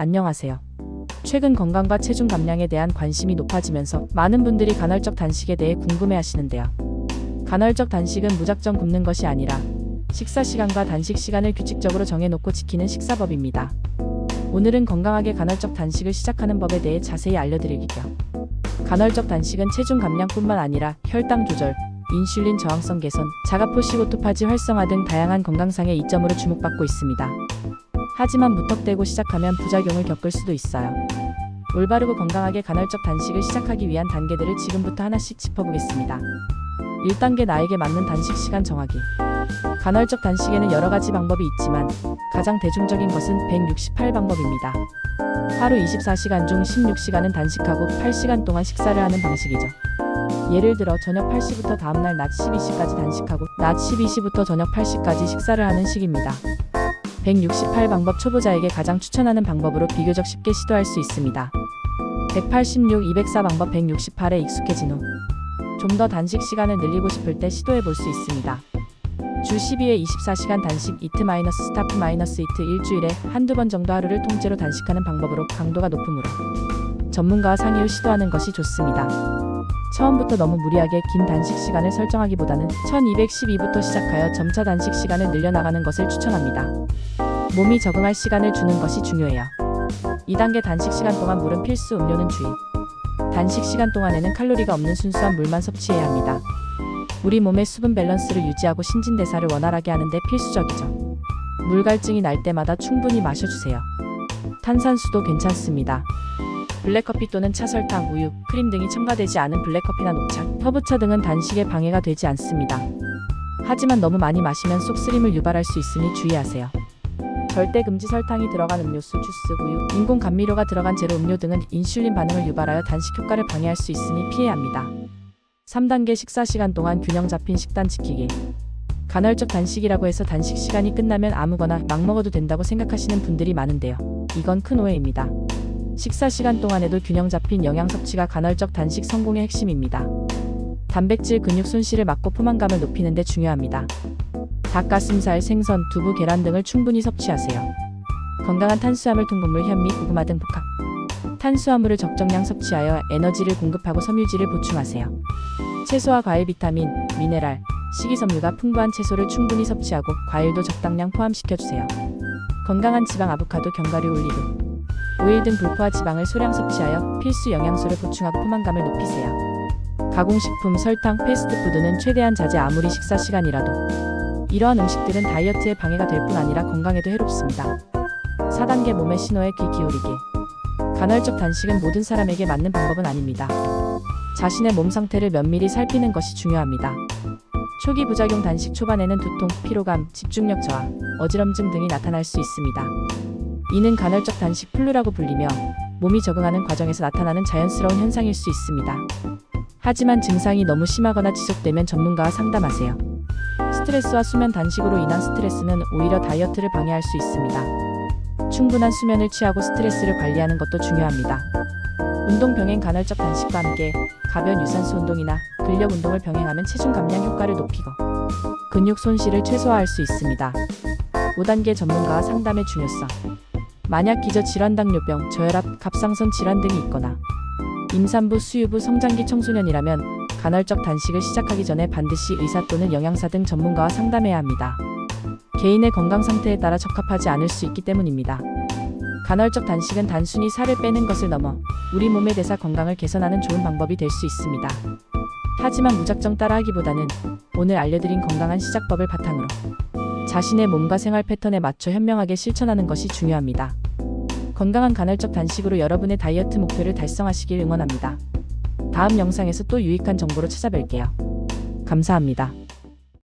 안녕하세요. 최근 건강과 체중 감량에 대한 관심이 높아지면서 많은 분들이 간헐적 단식에 대해 궁금해 하시는데요. 간헐적 단식은 무작정 굶는 것이 아니라 식사 시간과 단식 시간을 규칙적으로 정해놓고 지키는 식사법입니다. 오늘은 건강하게 간헐적 단식을 시작하는 법에 대해 자세히 알려드릴게요. 간헐적 단식은 체중 감량뿐만 아니라 혈당 조절, 인슐린 저항성 개선, 자가포식 오토파지 활성화 등 다양한 건강상의 이점으로 주목받고 있습니다. 하지만 무턱대고 시작하면 부작용을 겪을 수도 있어요. 올바르고 건강하게 간헐적 단식을 시작하기 위한 단계들을 지금부터 하나씩 짚어보겠습니다. 1단계 나에게 맞는 단식 시간 정하기. 간헐적 단식에는 여러 가지 방법이 있지만 가장 대중적인 것은 168 방법입니다. 하루 24시간 중 16시간은 단식하고 8시간 동안 식사를 하는 방식이죠. 예를 들어 저녁 8시부터 다음날 낮 12시까지 단식하고 낮 12시부터 저녁 8시까지 식사를 하는 식입니다. 168 방법 초보자에게 가장 추천하는 방법으로 비교적 쉽게 시도할 수 있습니다. 186, 204 방법 168에 익숙해진 후 좀 더 단식 시간을 늘리고 싶을 때 시도해 볼 수 있습니다. 주 12회 24시간 단식 이트 마이너스 스타프 마이너스 이트 일주일에 한두 번 정도 하루를 통째로 단식하는 방법으로 강도가 높으므로 전문가와 상의 후 시도하는 것이 좋습니다. 처음부터 너무 무리하게 긴 단식 시간을 설정하기보다는 1212부터 시작하여 점차 단식 시간을 늘려나가는 것을 추천합니다. 몸이 적응할 시간을 주는 것이 중요해요. 2단계 단식 시간 동안 물은 필수 음료는 주의. 단식 시간 동안에는 칼로리가 없는 순수한 물만 섭취해야 합니다. 우리 몸의 수분 밸런스를 유지하고 신진대사를 원활하게 하는데 필수적이죠. 물 갈증이 날 때마다 충분히 마셔주세요. 탄산수도 괜찮습니다. 블랙커피 또는 차설탕, 우유, 크림 등이 첨가되지 않은 블랙커피나 녹차, 허브차 등은 단식에 방해가 되지 않습니다. 하지만 너무 많이 마시면 속쓰림을 유발할 수 있으니 주의하세요. 절대 금지 설탕이 들어간 음료수, 주스, 우유, 인공 감미료가 들어간 제로 음료 등은 인슐린 반응을 유발하여 단식 효과를 방해할 수 있으니 피해야 합니다. 3단계 식사 시간 동안 균형 잡힌 식단 지키기. 간헐적 단식이라고 해서 단식 시간이 끝나면 아무거나 막 먹어도 된다고 생각하시는 분들이 많은데요. 이건 큰 오해입니다. 식사 시간 동안에도 균형 잡힌 영양 섭취가 간헐적 단식 성공의 핵심입니다. 단백질 근육 손실을 막고 포만감을 높이는 데 중요합니다. 닭가슴살, 생선, 두부, 계란 등을 충분히 섭취하세요. 건강한 탄수화물, 통곡물, 현미, 고구마 등 복합. 탄수화물을 적정량 섭취하여 에너지를 공급하고 섬유질을 보충하세요. 채소와 과일, 비타민, 미네랄, 식이섬유가 풍부한 채소를 충분히 섭취하고 과일도 적당량 포함시켜주세요. 건강한 지방, 아보카도, 견과류, 올리브, 오일 등 불포화 지방을 소량 섭취하여 필수 영양소를 보충하고 포만감을 높이세요. 가공식품, 설탕, 패스트푸드는 최대한 자제 아무리 식사 시간이라도 이러한 음식들은 다이어트에 방해가 될 뿐 아니라 건강에도 해롭습니다. 4단계 몸의 신호에 귀 기울이기. 간헐적 단식은 모든 사람에게 맞는 방법은 아닙니다. 자신의 몸 상태를 면밀히 살피는 것이 중요합니다. 초기 부작용 단식 초반에는 두통, 피로감, 집중력 저하, 어지럼증 등이 나타날 수 있습니다. 이는 간헐적 단식 플루라고 불리며 몸이 적응하는 과정에서 나타나는 자연스러운 현상일 수 있습니다. 하지만 증상이 너무 심하거나 지속되면 전문가와 상담하세요. 스트레스와 수면 단식으로 인한 스트레스는 오히려 다이어트를 방해할 수 있습니다. 충분한 수면을 취하고 스트레스를 관리하는 것도 중요합니다. 운동 병행 간헐적 단식과 함께 가벼운 유산소 운동이나 근력 운동을 병행하면 체중 감량 효과를 높이고 근육 손실을 최소화할 수 있습니다. 5단계 전문가와 상담의 중요성. 만약 기저 질환 당뇨병, 저혈압, 갑상선 질환 등이 있거나 임산부, 수유부, 성장기 청소년이라면 간헐적 단식을 시작하기 전에 반드시 의사 또는 영양사 등 전문가와 상담해야 합니다. 개인의 건강 상태에 따라 적합하지 않을 수 있기 때문입니다. 간헐적 단식은 단순히 살을 빼는 것을 넘어 우리 몸의 대사 건강을 개선하는 좋은 방법이 될 수 있습니다. 하지만 무작정 따라하기보다는 오늘 알려드린 건강한 시작법을 바탕으로 자신의 몸과 생활 패턴에 맞춰 현명하게 실천하는 것이 중요합니다. 건강한 간헐적 단식으로 여러분의 다이어트 목표를 달성하시길 응원합니다. 다음 영상에서 또 유익한 정보로 찾아뵐게요. 감사합니다.